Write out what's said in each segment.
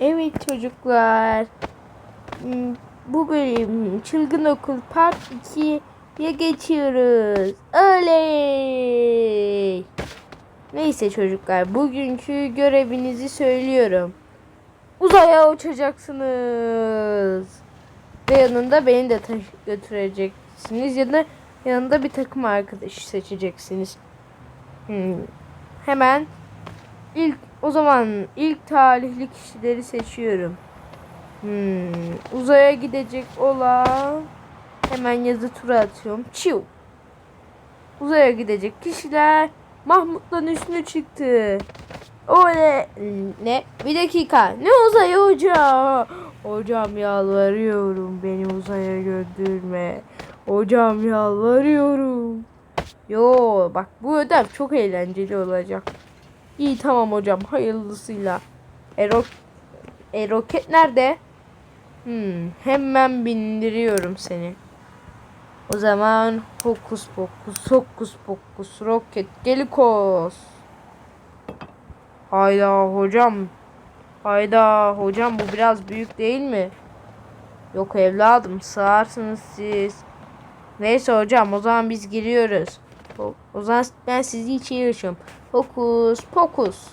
Evet çocuklar. Hmm, Bu bölüm Çılgın Okul Part 2'ye geçiyoruz. Oley! Neyse çocuklar bugünkü görevinizi söylüyorum. Uzaya uçacaksınız. Ve yanında beni de götüreceksiniz ya da yanında bir takım arkadaş seçeceksiniz. Hmm. Hemen ilk o zaman ilk talihli kişileri seçiyorum. Hmm, uzaya gidecek olan hemen yazı tura atıyorum. Çiu. Uzaya gidecek kişiler Mahmut'tan üstüne çıktı. Öyle ne? Bir dakika. Ne uzaya hocam? Hocam yalvarıyorum beni uzaya götürme. Hocam yalvarıyorum. Yo bak bu ödev çok eğlenceli olacak. İyi tamam hocam hayırlısıyla. E, ro- roket nerede? Hmm, hemen bindiriyorum seni. O zaman hokus pokus hokus pokus roket gelikos. Hayda hocam. Hayda hocam bu biraz büyük değil mi? Yok evladım sığarsınız siz. Neyse hocam o zaman biz giriyoruz. O, o zaman ben sizi içeri açıyorum. Fokus pokus.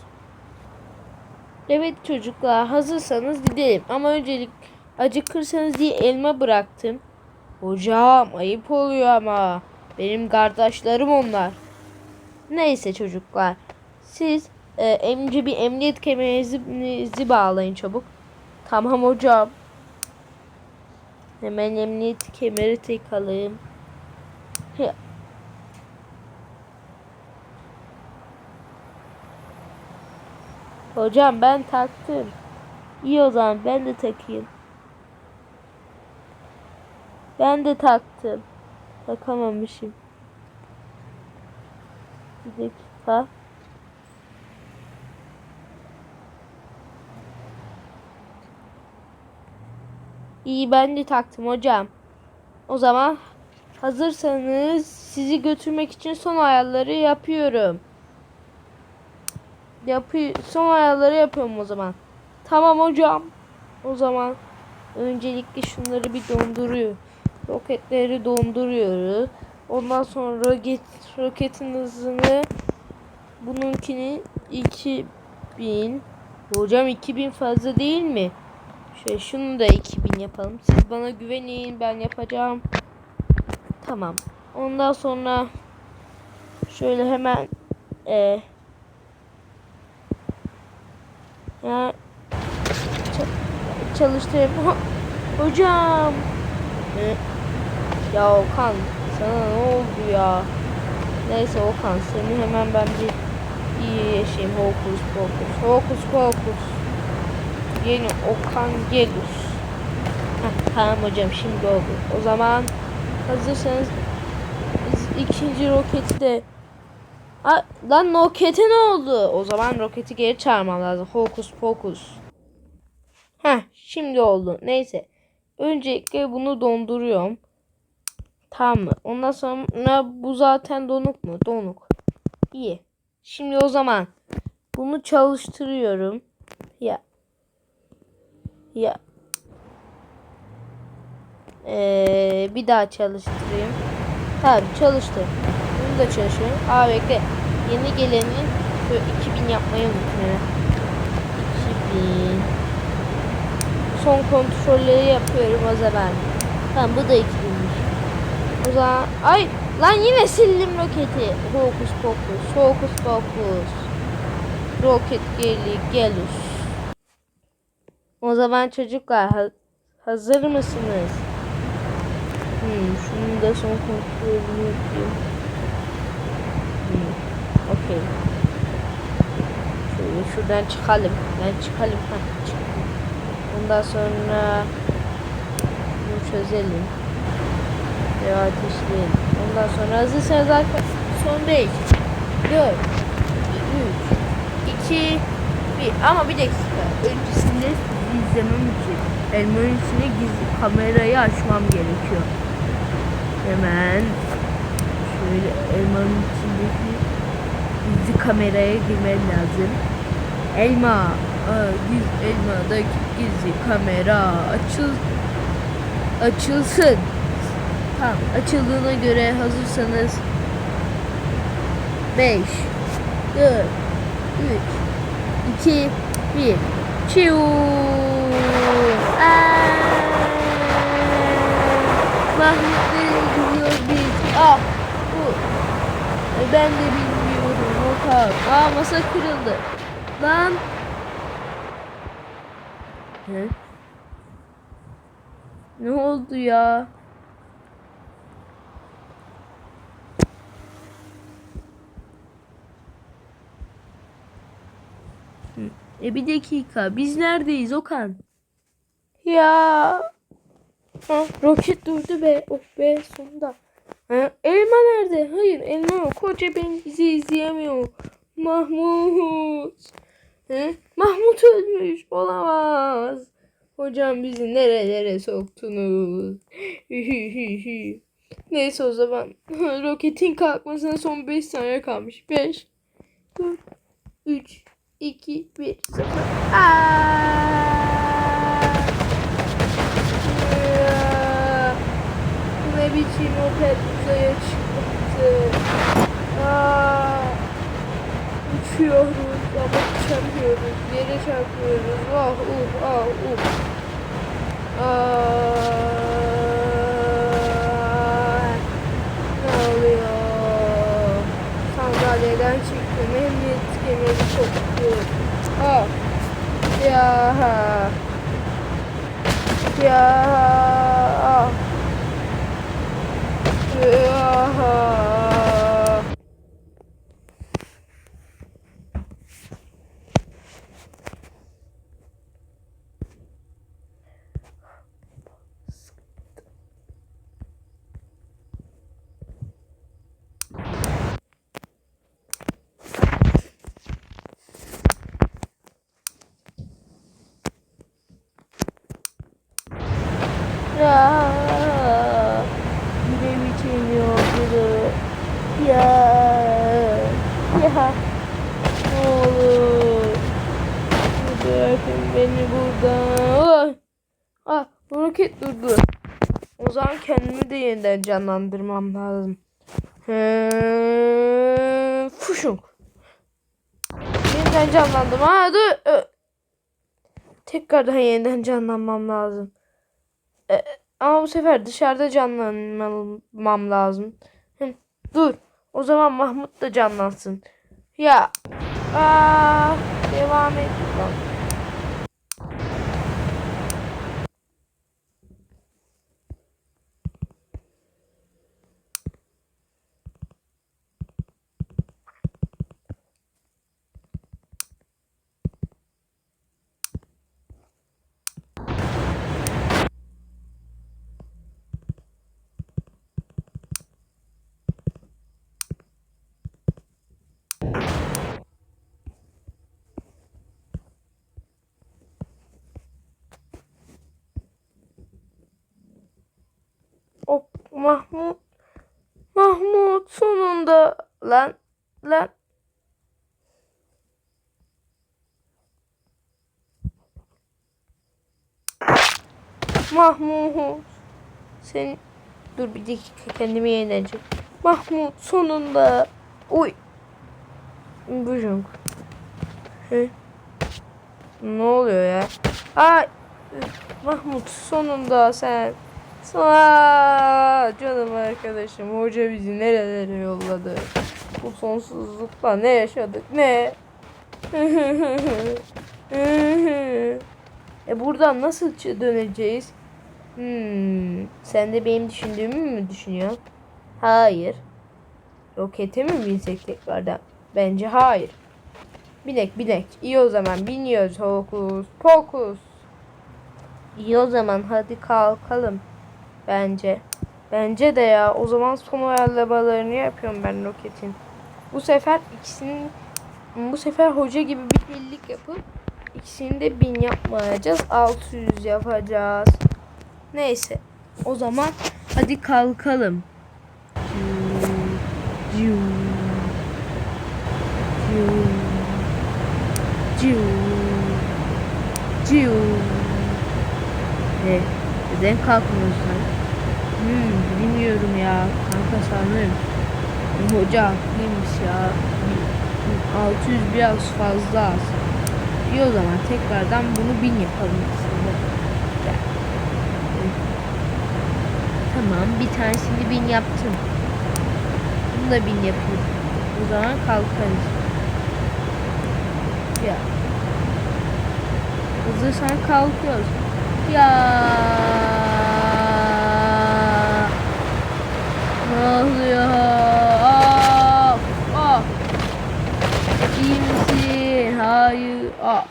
Evet çocuklar hazırsanız gidelim. Ama öncelik acıkırsanız diye elma bıraktım. Hocam ayıp oluyor ama. Benim kardeşlerim onlar. Neyse çocuklar. Siz e, emci bir emniyet kemerinizi bağlayın çabuk. Tamam hocam. Hemen emniyet kemeri takalım. Hocam ben taktım. İyi o zaman ben de takayım. Ben de taktım. Takamamışım. Bir dakika. İyi ben de taktım hocam. O zaman hazırsanız sizi götürmek için son ayarları yapıyorum. Yapı son ayarları yapıyorum o zaman. Tamam hocam. O zaman öncelikle şunları bir donduruyor. Roketleri donduruyoruz. Ondan sonra roket, roketin hızını bununkini 2000 Hocam 2000 fazla değil mi? Şöyle şunu da 2000 yapalım. Siz bana güvenin ben yapacağım. Tamam. Ondan sonra şöyle hemen e, ya ça- çalıştırayım. Ha, hocam. E, ya Okan sana ne oldu ya? Neyse Okan seni hemen ben bir iyi yaşayayım. Hokus pokus. Hokus pokus. Yeni Okan Gelus. Tamam hocam şimdi oldu. O zaman hazırsanız ikinci roketi de Aa, lan rokete ne oldu? O zaman roketi geri çağırmam lazım. Hokus pokus. Heh şimdi oldu. Neyse. Öncelikle bunu donduruyorum. Tamam mı? Ondan sonra bu zaten donuk mu? Donuk. İyi. Şimdi o zaman bunu çalıştırıyorum. Ya. Ya. Ee, bir daha çalıştırayım. Tamam çalıştı. Da çalışıyorum. Aa bekle. Yeni gelenin şu 2000 yapmayı unutmayın. 2000. Son kontrolleri yapıyorum o zaman. Tamam bu da 2000'miş. O zaman ay lan yine sildim roketi. Hokus pokus. Hokus pokus. Roket geli gelus. O zaman çocuklar ha- hazır mısınız? Hmm, şunun da son kontrolünü yapayım. Okey. Şöyle şuradan çıkalım. Ben çıkalım. Ha, çıkalım. Ondan sonra bunu çözelim. Ve ateşleyelim. Ondan sonra hazırsanız arkadaşlar son 5 4 3 2 1 ama bir dakika öncesinde sizi izlemem için elmanın içine gizli kamerayı açmam gerekiyor. Hemen şöyle elmanın içindeki gizli kameraya girmem lazım. Elma Aa, giz, elmadaki gizli kamera açıl açılsın. Tamam açıldığına göre hazırsanız 5 4 3 2 1 Çiu Mahmut nereye gidiyoruz biz? Ah. E, Ben de bilmiyorum. Okan. Aa masa kırıldı. Lan. He? Ne oldu ya? Hı. E bir dakika. Biz neredeyiz Okan? Ya. Ha, roket durdu be. Oh be sonunda. Elma nerede? Hayır elma yok. Koca ben bizi izleyemiyor. Mahmut. He? Mahmut ölmüş. Olamaz. Hocam bizi nerelere soktunuz? Neyse o zaman. Roketin kalkmasına son 5 saniye kalmış. 5 4 3 2 1 0 Aa! Ne biçim opet uzaya çıktı. Aa! Uçuyoruz ama uçamıyoruz. Yere çarpıyoruz. Ah uh ah uh. Aa! Sandalyeden çıktım. Emniyet kemeri koptu. Ah! Ya! Ya! Ah! Ya! Ya ne biçim yolculuk ya ya ne olur bırakın beni burada ah, ah roket durdu o zaman kendimi de yeniden canlandırmam lazım He, fuşunk yeniden canlandım ha dur Ö. tekrardan yeniden canlanmam lazım e, ama bu sefer dışarıda canlanmam lazım. Hı, dur. O zaman Mahmut da canlansın. Ya. Aa, devam et. Lan. O Mahmut. Mahmut sonunda. Lan. Lan. Mahmut. Sen dur bir dakika kendimi yeneceğim. Mahmut sonunda. Uy. Bujung. He. Ne oluyor ya? Ay. Mahmut sonunda sen. Aa, canım arkadaşım hoca bizi nerelere yolladı. Bu sonsuzlukta ne yaşadık ne? e buradan nasıl döneceğiz? Hmm, sen de benim düşündüğümü mü düşünüyorsun? Hayır. Rokete mi binsek tekrardan? Bence hayır. Binek binek. İyi o zaman biniyoruz. Hokus pokus. İyi o zaman hadi kalkalım. Bence. Bence de ya. O zaman son ayarlamalarını yapıyorum ben roketin. Bu sefer ikisinin bu sefer hoca gibi bir birlik yapıp ikisini de bin yapmayacağız. 600 yapacağız. Neyse. O zaman hadi kalkalım. Ciu, ciu, ciu, ciu. Ciu. E, neden kalkmıyorsun? Bilmiyorum ya. Kanka sanırım. Hoca haklıymış ya. 600 biraz fazla az. İyi o zaman tekrardan bunu bin yapalım aslında. Tamam bir tanesini bin yaptım. Bunu da bin yapayım. O zaman kalkarız. Ya. Hazırsan kalkıyoruz. Ya. Ne oluyor? Ah, ah. İyi misin? Hayır. Ah.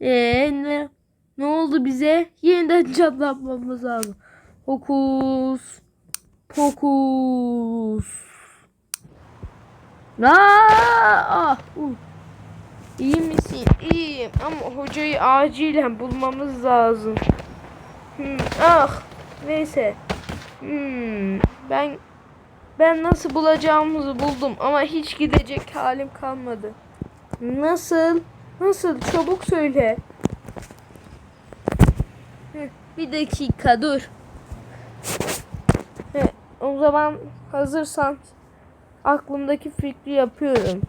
Ee, ne, ne oldu bize? Yeniden çatlatmamız lazım. Hokus. Pokus. Aa, ah, uh. İyi misin? İyiyim ama hocayı acilen bulmamız lazım. Hmm, ah neyse. Hmm, ben ben nasıl bulacağımızı buldum ama hiç gidecek halim kalmadı. Nasıl? Nasıl? Çabuk söyle. Bir dakika dur. O zaman hazırsan aklımdaki fikri yapıyorum.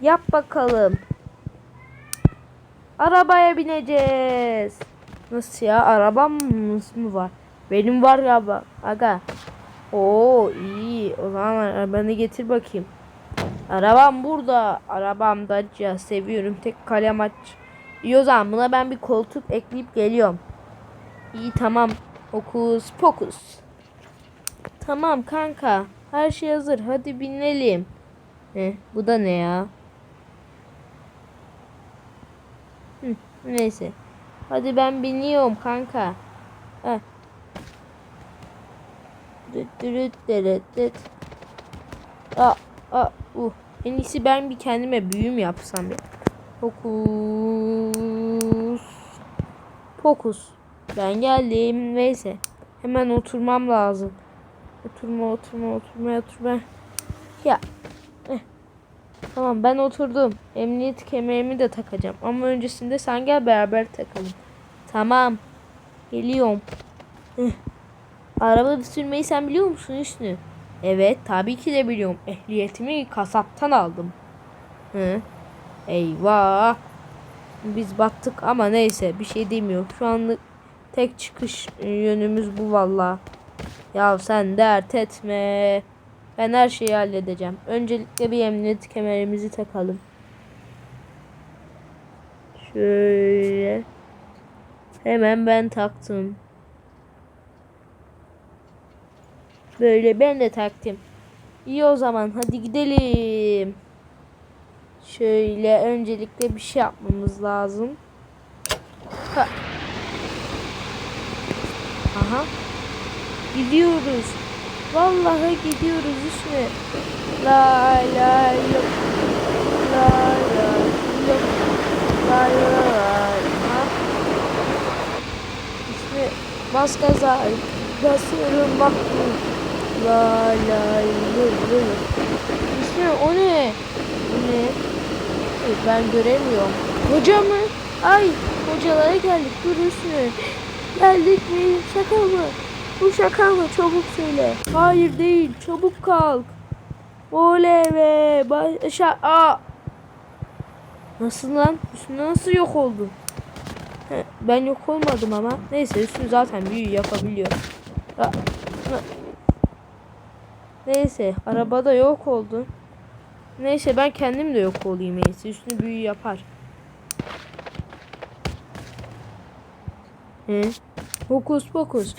Yap bakalım. Arabaya bineceğiz. Nasıl ya? Arabamız mı var? Benim var ya aga. Oo iyi. O zaman arabanı getir bakayım. Arabam burada. Arabam Dacia. Seviyorum. Tek kalem aç. İyi o zaman buna ben bir koltuk ekleyip geliyorum. İyi tamam. Okus pokus. Tamam kanka. Her şey hazır. Hadi binelim. Ne? Bu da ne ya? Hı, neyse. Hadi ben biniyorum kanka. Heh. Aa, aa, uh. En iyisi ben bir kendime büyüm yapsam ya. Fokus. Fokus. Ben geldim. Neyse. Hemen oturmam lazım. Oturma, oturma, oturma, oturma. Ya. Tamam ben oturdum. Emniyet kemerimi de takacağım. Ama öncesinde sen gel beraber takalım. Tamam. Geliyorum. Eh. Araba sürmeyi sen biliyor musun Hüsnü? Evet tabii ki de biliyorum. Ehliyetimi kasaptan aldım. Hı. Eyvah. Biz battık ama neyse bir şey demiyorum. Şu anlık tek çıkış yönümüz bu valla. Ya sen dert etme. Ben her şeyi halledeceğim. Öncelikle bir emniyet kemerimizi takalım. Şöyle. Hemen ben taktım. Böyle ben de taktım. İyi o zaman hadi gidelim. Şöyle öncelikle bir şey yapmamız lazım. Ha. Aha. Gidiyoruz. Vallahi gidiyoruz işte. La la yok. La la yok. La la. Ha. İşte bas gaza. Basıyorum bak. La la yok. İşte o ne? O ne? Evet, ben göremiyorum. Hoca mı? Ay hocalara geldik. Dur Hüsnü. Geldik mi? Şaka mı? Bu şaka mı? Çabuk söyle. Hayır değil. Çabuk kalk. Oley be. Başa. Aa. Nasıl lan? Hüsnü nasıl yok oldu? Ben yok olmadım ama. Neyse Hüsnü zaten büyü yapabiliyor. Ya, Neyse arabada yok oldu. Neyse ben kendim de yok olayım neyse. Üstüne büyü yapar. He? Hokus pokus.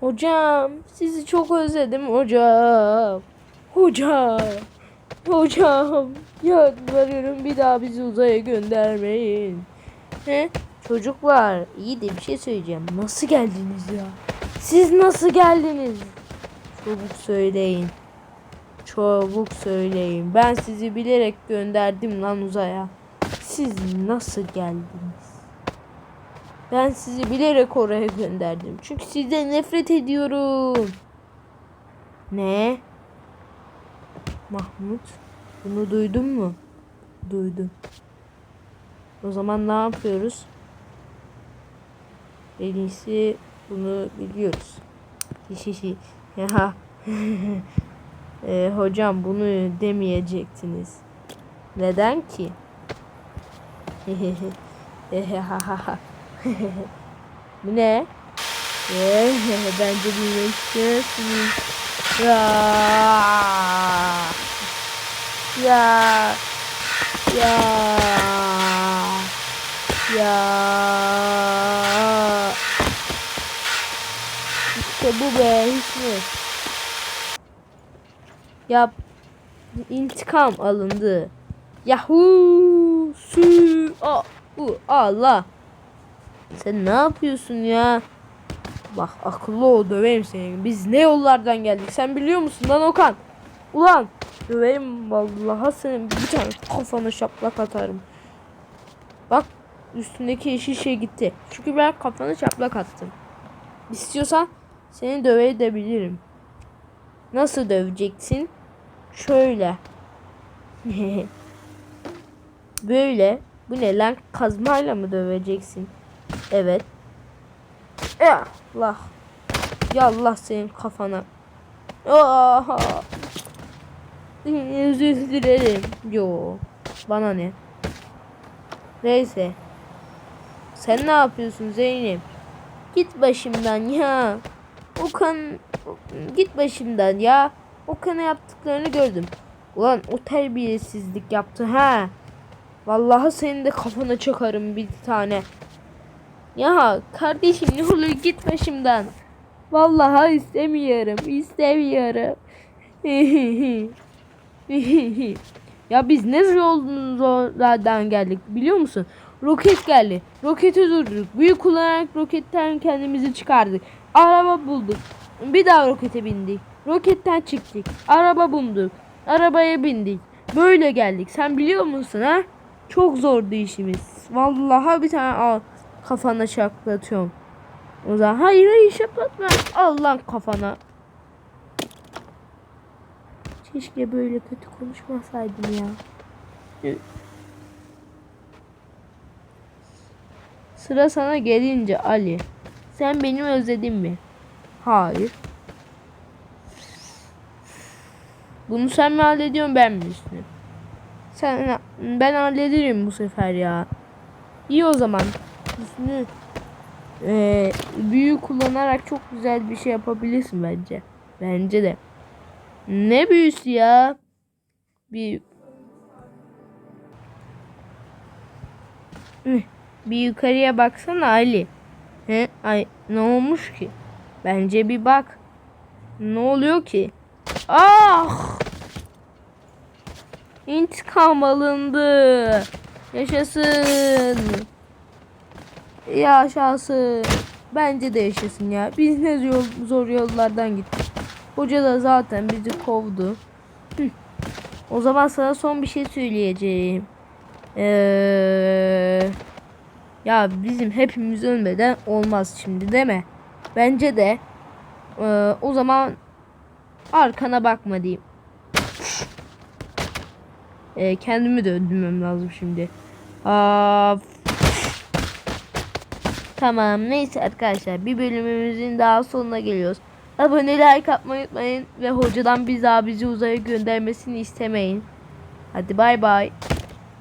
Hocam sizi çok özledim hocam. Hocam. Hocam. Yalvarıyorum bir daha bizi uzaya göndermeyin. He? Çocuklar iyi de bir şey söyleyeceğim. Nasıl geldiniz ya? Siz nasıl geldiniz? Çabuk söyleyin. Çabuk söyleyin. Ben sizi bilerek gönderdim lan uzaya. Siz nasıl geldiniz? Ben sizi bilerek oraya gönderdim. Çünkü sizden nefret ediyorum. Ne? Mahmut, bunu duydun mu? duydum. O zaman ne yapıyoruz? En iyisi bunu biliyoruz. Şişi ya. Ee, hocam bunu demeyecektiniz. Neden ki? Ne? Bence bilmek istiyorsunuz. Ya. Ya. Ya. Ya. İşte bu be Hüsnü. Yap. İntikam alındı. Yahoo! Sü! A! U! Allah! Sen ne yapıyorsun ya? Bak akıllı ol döverim seni. Biz ne yollardan geldik sen biliyor musun lan Okan? Ulan döverim vallahi senin bir tane kafana şaplak atarım. Bak üstündeki yeşil şey gitti. Çünkü ben kafana şaplak attım. İstiyorsan seni dövebilirim. Nasıl döveceksin? Şöyle. Böyle. Bu ne lan? Kazmayla mı döveceksin? Evet. Ya Allah. Ya Allah senin kafana. Aha. Özür dilerim. Yo. Bana ne? Neyse. Sen ne yapıyorsun Zeynep? Git başımdan ya. Okan git başımdan ya. Okan'a yaptıklarını gördüm. Ulan o terbiyesizlik yaptı ha. Vallahi senin de kafana çakarım bir tane. Ya kardeşim ne olur git başımdan. Vallahi istemiyorum. istemiyorum. ya biz ne yollardan geldik biliyor musun? Roket geldi. Roketi durdurduk. Büyük kullanarak roketten kendimizi çıkardık. Araba bulduk. Bir daha rokete bindik. Roketten çıktık. Araba bulduk. Arabaya bindik. Böyle geldik. Sen biliyor musun ha? Çok zordu işimiz. Vallahi bir tane al kafana çaklatıyorum. O zaman hayır hayır şaplatma. Al lan kafana. Keşke böyle kötü konuşmasaydım ya. Sıra sana gelince Ali. Sen beni özledin mi? Hayır. Bunu sen mi hallediyorsun ben mi Hüsnü? Sen ben hallederim bu sefer ya. İyi o zaman. Hüsnü ee, büyü kullanarak çok güzel bir şey yapabilirsin bence. Bence de. Ne büyüsü ya? Bir bir yukarıya baksana Ali. He? Ay ne olmuş ki? Bence bir bak. Ne oluyor ki? Ah! İntikam alındı. Yaşasın. Yaşasın. Bence de yaşasın ya. Biz ne yol, zor yollardan gittik. Hoca da zaten bizi kovdu. Hı. O zaman sana son bir şey söyleyeceğim. Ee, ya bizim hepimiz ölmeden olmaz şimdi değil mi? Bence de. Ee, o zaman arkana bakma diyeyim. Ee, kendimi de öldürmem lazım şimdi. Aa, tamam neyse arkadaşlar bir bölümümüzün daha sonuna geliyoruz. Abone like unutmayın ve hocadan bir daha bizi uzaya göndermesini istemeyin. Hadi bay bay.